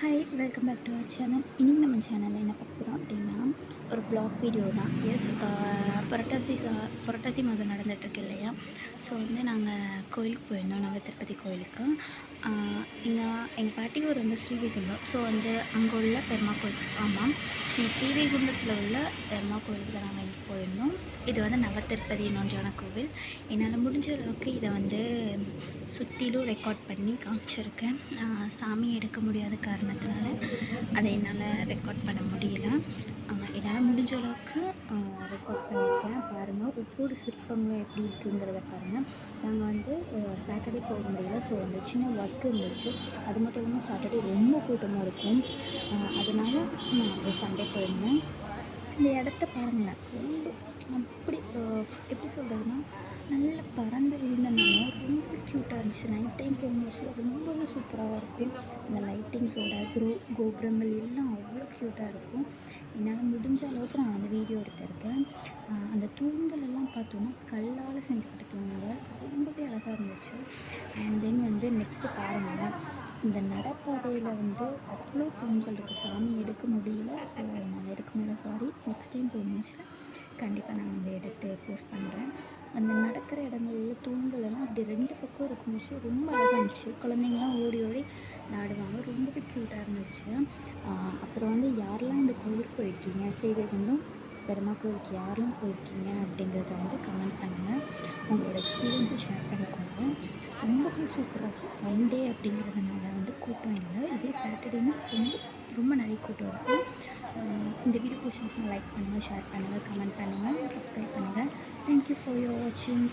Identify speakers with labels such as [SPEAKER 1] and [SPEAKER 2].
[SPEAKER 1] Hi welcome back to our channel இன்றைக்கி நம்ம சேனலில் என்ன பார்க்க போகிறோம் அப்படின்னா ஒரு ப்ளாக் வீடியோ தான். எஸ் புரட்டாசி சா புரட்டாசி மாதம் நடந்துகிட்ருக்கு இல்லையா? ஸோ வந்து நாங்கள் கோயிலுக்கு போயிருந்தோம் நவ திருப்பதி கோயிலுக்கு இங்கே எங்கள் பாட்டி ஊர் வந்து ஸ்ரீவைகுண்டம். ஸோ வந்து அங்கே உள்ள பெருமா கோயில் ஆமாம் ஸ்ரீ ஸ்ரீவைகுண்டத்தில் உள்ள பெருமா கோயிலுக்கு தான் நாங்கள் இங்கே போயிருந்தோம். இது வந்து நவத்திருப்பதி திருப்பதி கோவில். என்னால் முடிஞ்ச அளவுக்கு இதை வந்து சுற்றிலும் ரெக்கார்ட் பண்ணி காமிச்சிருக்கேன். சாமி எடுக்க முடியாத காரணத்தினால அதை என்னால் ரெக்கார்ட் பண்ண முடியல. என்னால் முடிஞ்ச அளவுக்கு ரெக்கார்ட் ஒவ்வொரு சிற்பங்களும் எப்படி இருக்குங்கிறத பாருங்கள் நாங்கள் வந்து சாட்டர்டே போக முடியல ஸோ அந்த சின்ன ஒர்க் இருந்துச்சு. அது மட்டும் இல்லாமல் சாட்டர்டே ரொம்ப கூட்டமாக இருக்கும். அதனால் நான் வந்து சண்டே போயிருந்தேன். இந்த இடத்த பாருங்களேன் ரொம்ப அப்படி எப்படி சொல்கிறதுனா நல்ல பறந்து விழுந்தனாலும் ரொம்ப க்யூட்டாக இருந்துச்சு. நைட் டைம் போகும்போது ரொம்பவே சூப்பராக இருக்கும். அந்த லைட்டிங்ஸோட குரோ கோபுரங்கள் எல்லாம் அவ்வளோ க்யூட்டாக இருக்கும். என்னால் அளவுக்கு நான் அந்த வீடியோ எடுத்திருக்கேன். அந்த தூண்களெல்லாம் பார்த்தோன்னா கல்லால் செஞ்சப்பட்ட தூண்கள். ரொம்பவே அழகாக இருந்துச்சு. அண்ட் தென் வந்து நெக்ஸ்ட்டு பாருங்கள் இந்த நடப்பாதையில் வந்து அவ்வளோ தூண்கள் இருக்குது சாமி எடுக்க முடியல. ஸோ நான் எடுக்க முடியல. சாரி நெக்ஸ்ட் டைம் போயிருந்துச்சு கண்டிப்பாக நான் வந்து எடுத்து போஸ்ட் பண்ணுறேன் அந்த நடக்கிற இடங்கள்ல தூண்கள் எல்லாம் அப்படி ரெண்டு பக்கம் இருக்கும்போது ரொம்ப அழகாக இருந்துச்சு. குழந்தைங்களாம் ஓடி ஓடி விளாடுவாங்க ரொம்பவே க்யூட்டாக இருந்துச்சு ஆஹ் அப்புறம் வந்து யாரெல்லாம் இந்த கோயிலுக்கு போயிருக்கீங்க? ஸ்ரீவைகுண்டம் பெருமா கோயிலுக்கு யாரெல்லாம் போயிருக்கீங்க? அப்படிங்கிறத வந்து கமெண்ட் பண்ணுங்கள் உங்களோட எக்ஸ்பீரியன்ஸை ஷேர் பண்ணிக்கோங்க. ரொம்பவே சூப்பராக இருந்துச்சு. சண்டே அப்படிங்கிறதுனால வந்து கூட்டம் இல்லை. இதே சாட்டர்டேனா ரொம்ப ரொம்ப நிறைய கூட்டம் இருக்கும். இந்த வீடியோ பிடிச்சிருந்துச்சுன்னா லைக் பண்ணுங்கள் ஷேர் பண்ணுங்கள் கமெண்ட் பண்ணுங்கள் சப்ஸ்கிரைப் பண்ணுங்கள் தேங்க்யூ ஃபார் யோர் வாட்சிங்